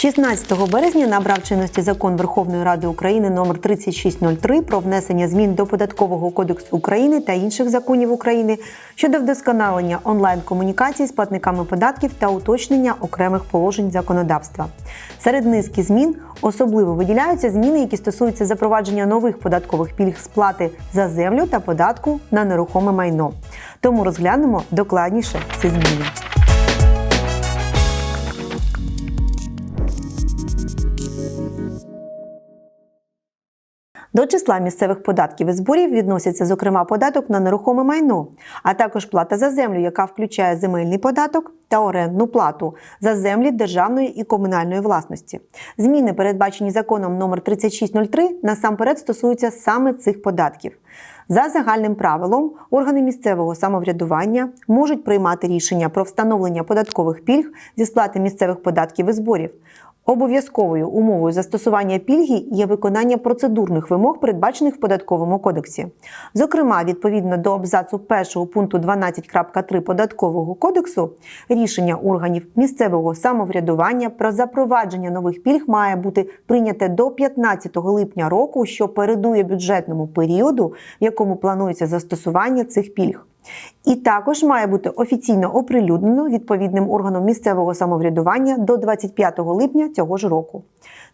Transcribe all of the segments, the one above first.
16 березня набрав чинності закон Верховної Ради України номер 3603 про внесення змін до податкового кодексу України та інших законів України щодо вдосконалення онлайн-комунікацій з платниками податків та уточнення окремих положень законодавства. Серед низки змін особливо виділяються зміни, які стосуються запровадження нових податкових пільг сплати за землю та податку на нерухоме майно. Тому розглянемо докладніше ці зміни. До числа місцевих податків і зборів відносяться, зокрема, податок на нерухоме майно, а також плата за землю, яка включає земельний податок та орендну плату за землі державної і комунальної власності. Зміни, передбачені законом номер 3603, насамперед стосуються саме цих податків. За загальним правилом, органи місцевого самоврядування можуть приймати рішення про встановлення податкових пільг зі сплати місцевих податків і зборів. Обов'язковою умовою застосування пільги є виконання процедурних вимог, передбачених в податковому кодексі. Зокрема, відповідно до абзацу 1 пункту 12.3 податкового кодексу, рішення органів місцевого самоврядування про запровадження нових пільг має бути прийняте до 15 липня року, що передує бюджетному періоду, в якому планується застосування цих пільг. І також має бути офіційно оприлюднено відповідним органом місцевого самоврядування до 25 липня цього ж року.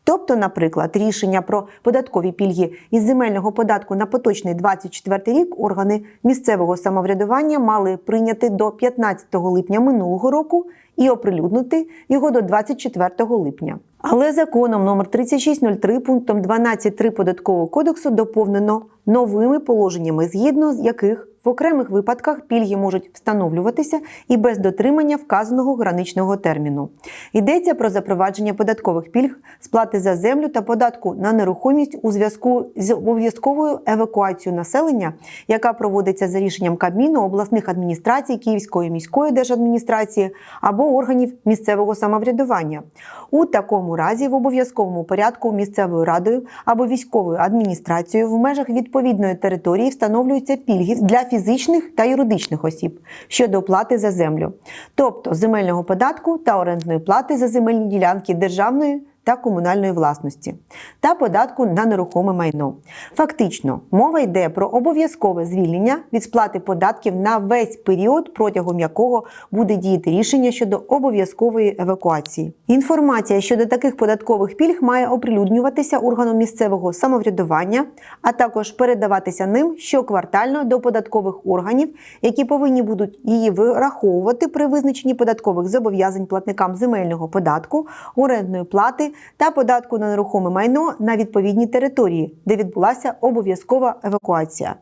Тобто, наприклад, рішення про податкові пільги із земельного податку на поточний 24 рік органи місцевого самоврядування мали прийняти до 15 липня минулого року і оприлюднити його до 24 липня. Але законом номер 3603 пунктом 12.3 податкового кодексу доповнено новими положеннями, згідно з яких в окремих випадках пільги можуть встановлюватися і без дотримання вказаного граничного терміну. Йдеться про запровадження податкових пільг, сплати за землю та податку на нерухомість у зв'язку з обов'язковою евакуацією населення, яка проводиться за рішенням Кабміну, обласних адміністрацій, Київської міської держадміністрації або органів місцевого самоврядування. У такому разі в обов'язковому порядку місцевою радою або військовою адміністрацією в межах відповідної території встановлюються пільги для фізичних та юридичних осіб щодо оплати за землю, тобто земельного податку та орендної плати за земельні ділянки державної та комунальної власності та податку на нерухоме майно. Фактично, мова йде про обов'язкове звільнення від сплати податків на весь період, протягом якого буде діяти рішення щодо обов'язкової евакуації. Інформація щодо таких податкових пільг має оприлюднюватися органом місцевого самоврядування, а також передаватися ним щоквартально до податкових органів, які повинні будуть її вираховувати при визначенні податкових зобов'язань платникам земельного податку, орендної плати та податку на нерухоме майно на відповідній території, де відбулася обов'язкова евакуація.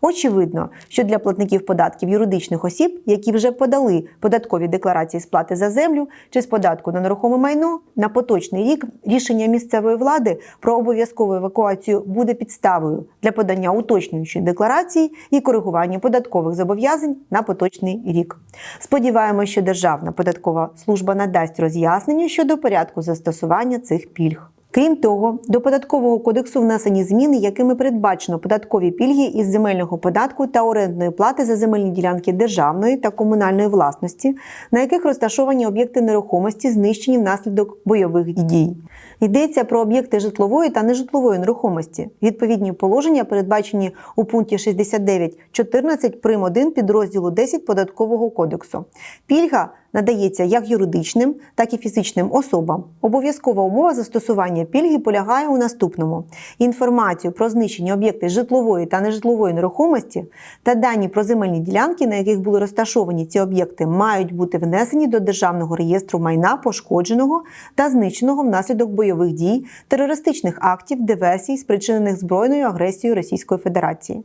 Очевидно, що для платників податків юридичних осіб, які вже подали податкові декларації сплати за землю чи з податку на нерухоме майно на поточний рік рішення місцевої влади про обов'язкову евакуацію буде підставою для подання уточнюючої декларації і коригування податкових зобов'язань на поточний рік. Сподіваємося, що Державна податкова служба надасть роз'яснення щодо порядку застосування цих пільг. Крім того, до податкового кодексу внесені зміни, якими передбачено податкові пільги із земельного податку та орендної плати за земельні ділянки державної та комунальної власності, на яких розташовані об'єкти нерухомості, знищені внаслідок бойових дій. Йдеться про об'єкти житлової та нежитлової нерухомості. Відповідні положення передбачені у пункті 69.14 прим. 1 підрозділу 10 податкового кодексу. Пільга надається як юридичним, так і фізичним особам. Обов'язкова умова застосування пільги полягає у наступному: інформацію про знищені об'єкти житлової та нежитлової нерухомості та дані про земельні ділянки, на яких були розташовані ці об'єкти, мають бути внесені до державного реєстру майна пошкодженого та знищеного внаслідок бойових дій, терористичних актів, диверсій, спричинених збройною агресією Російської Федерації.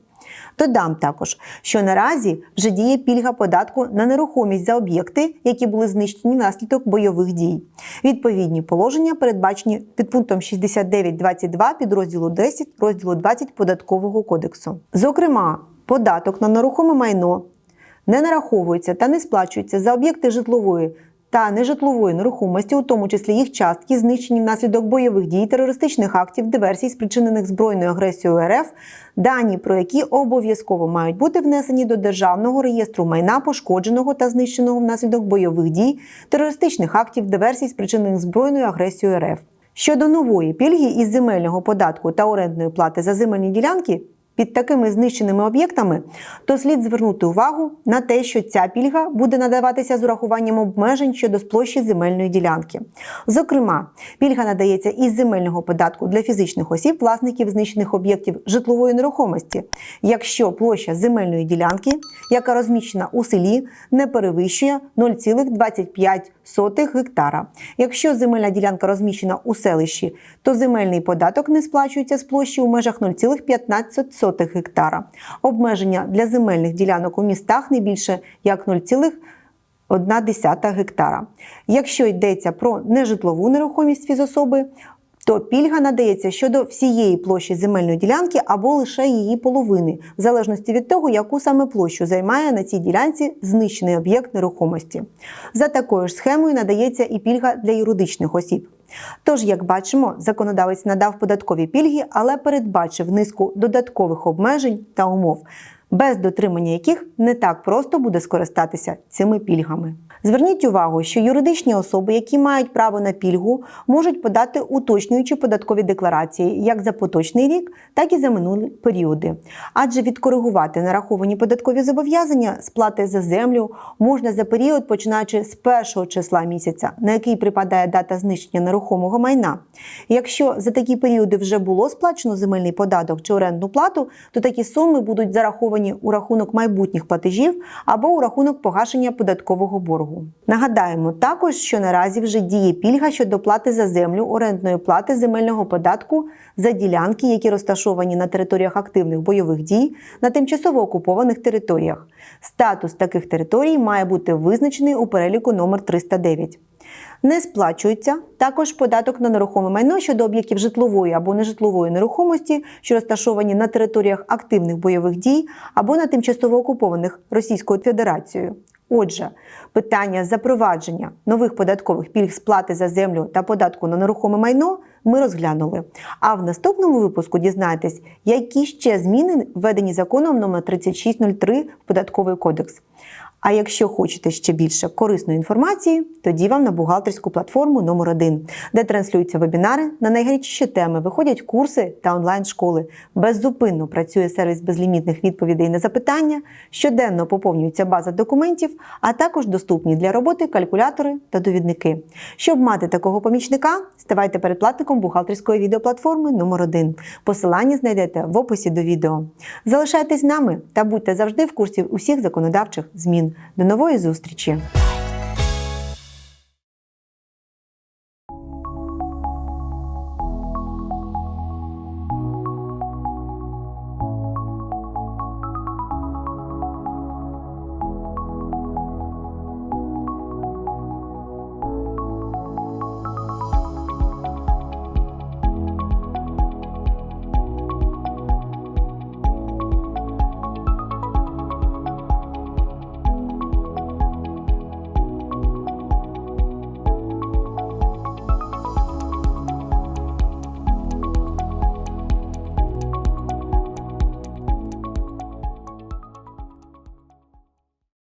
Додам також, що наразі вже діє пільга податку на нерухомість за об'єкти, які були знищені внаслідок бойових дій. Відповідні положення передбачені під пунктом 69.22 підрозділу 10 розділу 20 податкового кодексу. Зокрема, податок на нерухоме майно не нараховується та не сплачується за об'єкти житлової та нежитлової нерухомості, у тому числі їх частки, знищені внаслідок бойових дій, терористичних актів, диверсій, спричинених збройною агресією РФ, дані про які обов'язково мають бути внесені до державного реєстру майна пошкодженого та знищеного внаслідок бойових дій, терористичних актів, диверсій, спричинених збройною агресією РФ. Щодо нової пільги із земельного податку та орендної плати за земельні ділянки під такими знищеними об'єктами, то слід звернути увагу на те, що ця пільга буде надаватися з урахуванням обмежень щодо площі земельної ділянки. Зокрема, пільга надається із земельного податку для фізичних осіб, власників знищених об'єктів житлової нерухомості, якщо площа земельної ділянки, яка розміщена у селі, не перевищує 0,25 гектара. Якщо земельна ділянка розміщена у селищі, то земельний податок не сплачується з площі у межах 0,15 гектара. Обмеження для земельних ділянок у містах не більше як 0,1 гектара. Якщо йдеться про нежитлову нерухомість фізособи, то пільга надається щодо всієї площі земельної ділянки або лише її половини, в залежності від того, яку саме площу займає на цій ділянці знищений об'єкт нерухомості. За такою ж схемою надається і пільга для юридичних осіб. Тож, як бачимо, законодавець надав податкові пільги, але передбачив низку додаткових обмежень та умов, без дотримання яких не так просто буде скористатися цими пільгами. Зверніть увагу, що юридичні особи, які мають право на пільгу, можуть подати уточнюючі податкові декларації як за поточний рік, так і за минулі періоди. Адже відкоригувати нараховані податкові зобов'язання сплати за землю можна за період, починаючи з першого числа місяця, на який припадає дата знищення нерухомого майна. Якщо за такі періоди вже було сплачено земельний податок чи орендну плату, то такі суми будуть зараховані у рахунок майбутніх платежів або у рахунок погашення податкового боргу. Нагадаємо також, що наразі вже діє пільга щодо плати за землю, орендної плати земельного податку за ділянки, які розташовані на територіях активних бойових дій на тимчасово окупованих територіях. Статус таких територій має бути визначений у переліку номер 309. Не сплачується також податок на нерухоме майно щодо об'єктів житлової або нежитлової нерухомості, що розташовані на територіях активних бойових дій або на тимчасово окупованих Російською Федерацією. Отже, питання запровадження нових податкових пільг сплати за землю та податку на нерухоме майно ми розглянули. А в наступному випуску дізнаєтесь, які ще зміни введені законом номер 3603 в податковий кодекс. А якщо хочете ще більше корисної інформації, тоді вам на бухгалтерську платформу номер 1 де транслюються вебінари на найгарячіші теми, виходять курси та онлайн-школи. Беззупинно працює сервіс безлімітних відповідей на запитання, щоденно поповнюється база документів, а також доступні для роботи калькулятори та довідники. Щоб мати такого помічника, ставайте передплатником бухгалтерської відеоплатформи номер 1 Посилання знайдете в описі до відео. Залишайтесь з нами та будьте завжди в курсі усіх законодавчих змін. До нової зустрічі!